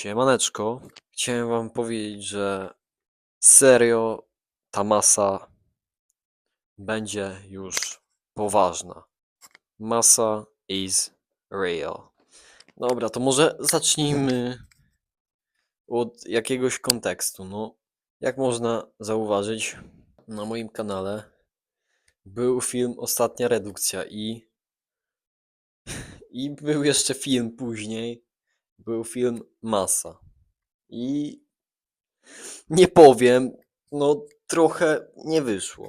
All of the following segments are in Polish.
Siemaneczko, chciałem wam powiedzieć, że serio ta masa będzie już poważna. Masa is real. Dobra, to może zacznijmy od jakiegoś kontekstu. No, jak można zauważyć, na moim kanale był film Ostatnia Redukcja i i był jeszcze film później. Był film Masa. I nie powiem, no trochę nie wyszło.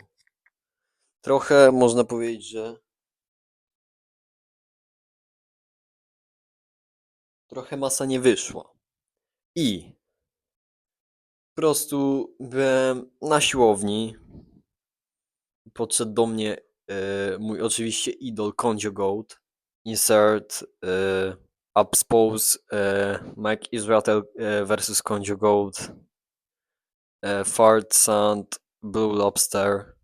Trochę można powiedzieć, że. Trochę masa nie wyszła. I po prostu byłem na siłowni. Podszedł do mnie e, mój oczywiście idol Konjo Goat. Insert e, Upspose e, Mike Israel e, versus Konjo Goat. E, Fart Sand Blue Lobster.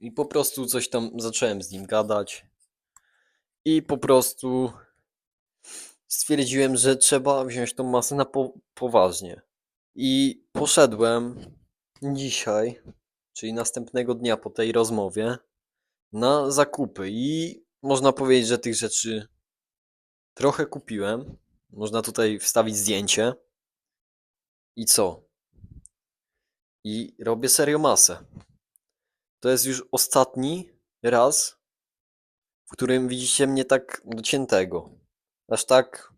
I po prostu coś tam zacząłem z nim gadać. I po prostu stwierdziłem, że trzeba wziąć tą masę na po poważnie. I poszedłem dzisiaj, czyli następnego dnia po tej rozmowie, na zakupy. I można powiedzieć, że tych rzeczy trochę kupiłem. Można tutaj wstawić zdjęcie. I co? I robię serio masę. To jest już ostatni raz, w którym widzicie mnie tak dociętego. Aż tak,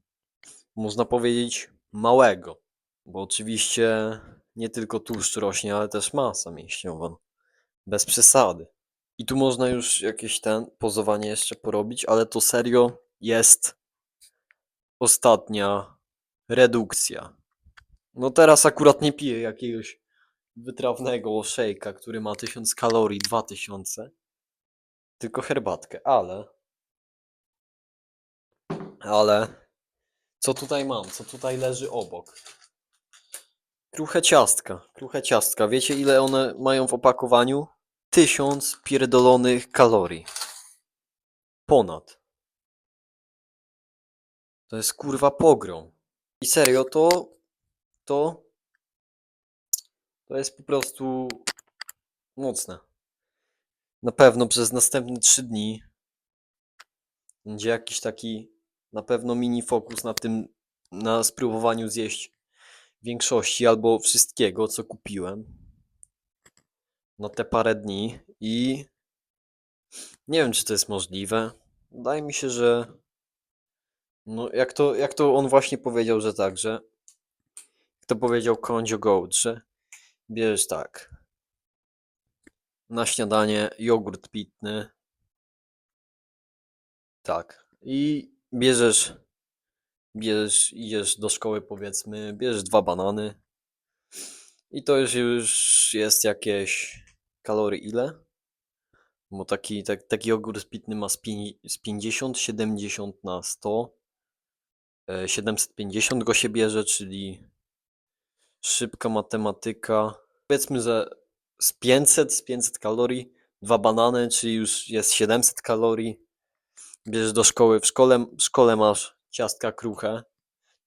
można powiedzieć, małego. Bo oczywiście nie tylko tłuszcz rośnie, ale też masa mięśniowa. Bez przesady. I tu można już jakieś ten pozowanie jeszcze porobić, ale to serio jest ostatnia redukcja. No teraz akurat nie piję jakiegoś wytrawnego szejka, który ma 1000 kalorii, 2000, tylko herbatkę, ale ale co tutaj mam? Co tutaj leży obok? Kruche ciastka, kruche ciastka. Wiecie ile one mają w opakowaniu? 1000 pierdolonych kalorii. Ponad. To jest kurwa pogrom. I serio to to to jest po prostu mocne. Na pewno przez następne 3 dni będzie jakiś taki na pewno mini fokus na tym, na spróbowaniu zjeść większości albo wszystkiego, co kupiłem na te parę dni i nie wiem, czy to jest możliwe. Wydaje mi się, że no jak to, jak to on właśnie powiedział, że tak, że to powiedział Konjo Goat, że bierzesz tak na śniadanie jogurt pitny tak i bierzesz bierzesz, idziesz do szkoły powiedzmy, bierzesz dwa banany i to już, już jest jakieś kalorii ile? Bo taki, tak, taki jogurt pitny ma z, pięć- z 50, 70 na 100. e, 750 go się bierze, czyli szybka matematyka. Powiedzmy, że z 500, z 500 kalorii, dwa banany, czyli już jest 700 kalorii. Bierzesz do szkoły, w szkole, w szkole masz ciastka kruche,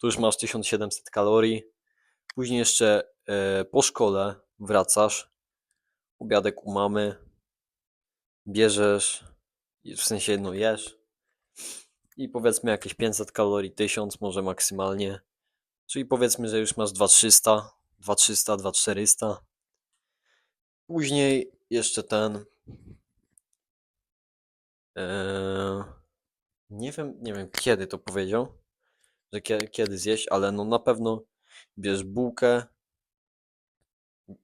tu już masz 1700 kalorii. Później jeszcze e, po szkole wracasz, obiadek u mamy, bierzesz, w sensie no jesz i powiedzmy jakieś 500 kalorii, 1000 może maksymalnie. Czyli powiedzmy, że już masz 2300, 2300, 2400. Później jeszcze ten. Eee, nie wiem, nie wiem kiedy to powiedział, że kie- kiedy zjeść, ale no na pewno bierz bułkę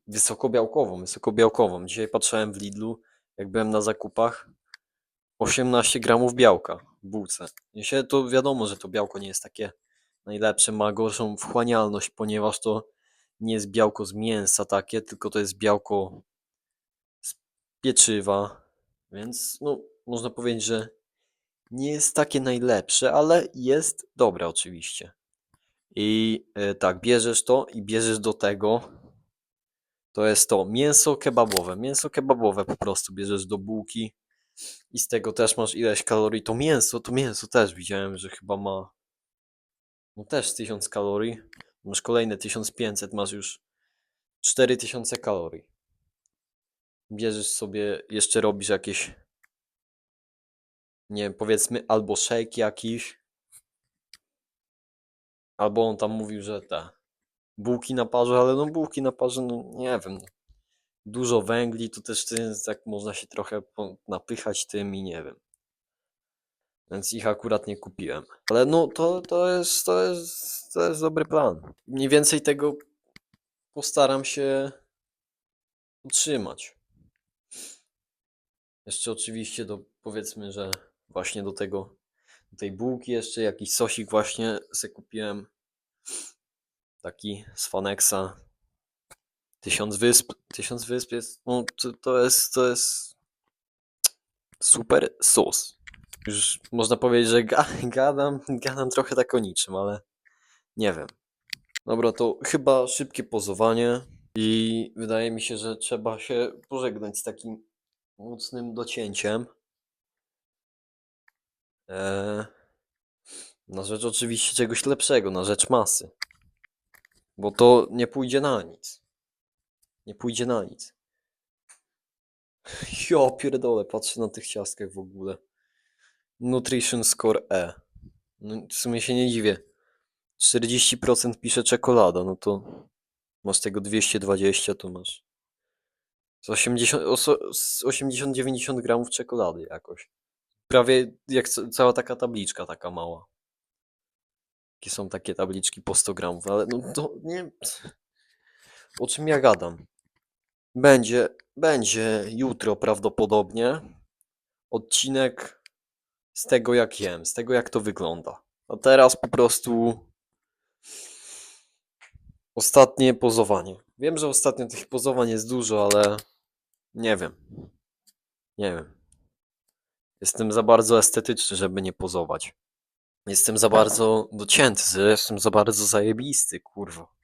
wysokobiałkową, wysokobiałkową. Dzisiaj patrzyłem w Lidlu, jak byłem na zakupach, 18 gramów białka w bułce. Się to wiadomo, że to białko nie jest takie najlepsze, ma gorszą wchłanialność, ponieważ to nie jest białko z mięsa takie, tylko to jest białko z pieczywa, więc no można powiedzieć, że nie jest takie najlepsze, ale jest dobre oczywiście. I e, tak, bierzesz to i bierzesz do tego, to jest to mięso kebabowe. Mięso kebabowe po prostu bierzesz do bułki, I z tego też masz ileś kalorii. To mięso, to mięso też widziałem, że chyba ma. No też 1000 kalorii. Masz kolejne 1500, masz już 4000 kalorii. Bierzesz sobie, jeszcze robisz jakieś. Nie wiem, powiedzmy, albo shake jakiś. Albo on tam mówił, że te bułki na parze, ale no bułki na parze, no nie wiem. no. Dużo węgli, to też tak można się trochę napychać tym i nie wiem. Więc ich akurat nie kupiłem. Ale no to, to jest, to jest, to jest dobry plan. Mniej więcej tego postaram się utrzymać. Jeszcze oczywiście do, powiedzmy, że właśnie do tego, do tej bułki jeszcze jakiś sosik właśnie se kupiłem. Taki z. Tysiąc wysp. Tysiąc wysp jest, no to, to jest, to jest super sos. Już można powiedzieć, że ga, gadam, gadam trochę tak o niczym, ale nie wiem. Dobra, to chyba szybkie pozowanie i wydaje mi się, że trzeba się pożegnać z takim mocnym docięciem. Eee, na rzecz oczywiście czegoś lepszego, na rzecz masy. Bo to nie pójdzie na nic. Nie pójdzie na nic. Ja pierdolę, patrzę na tych ciastkach w ogóle. Nutrition Score E. No, w sumie się nie dziwię. 40% pisze czekolada, no to masz tego 220, to masz z 80, oso- z 80-90 gramów czekolady jakoś. Prawie jak ca- cała taka tabliczka taka mała. Jakie są takie tabliczki po 100 gramów, ale no to nie... O czym ja gadam? Będzie, będzie jutro prawdopodobnie odcinek z tego jak jem, z tego jak to wygląda. A teraz po prostu ostatnie pozowanie. Wiem, że ostatnio tych pozowań jest dużo, ale nie wiem. Nie wiem. Jestem za bardzo estetyczny, żeby nie pozować. Jestem za bardzo docięty, jestem za bardzo zajebisty, kurwa.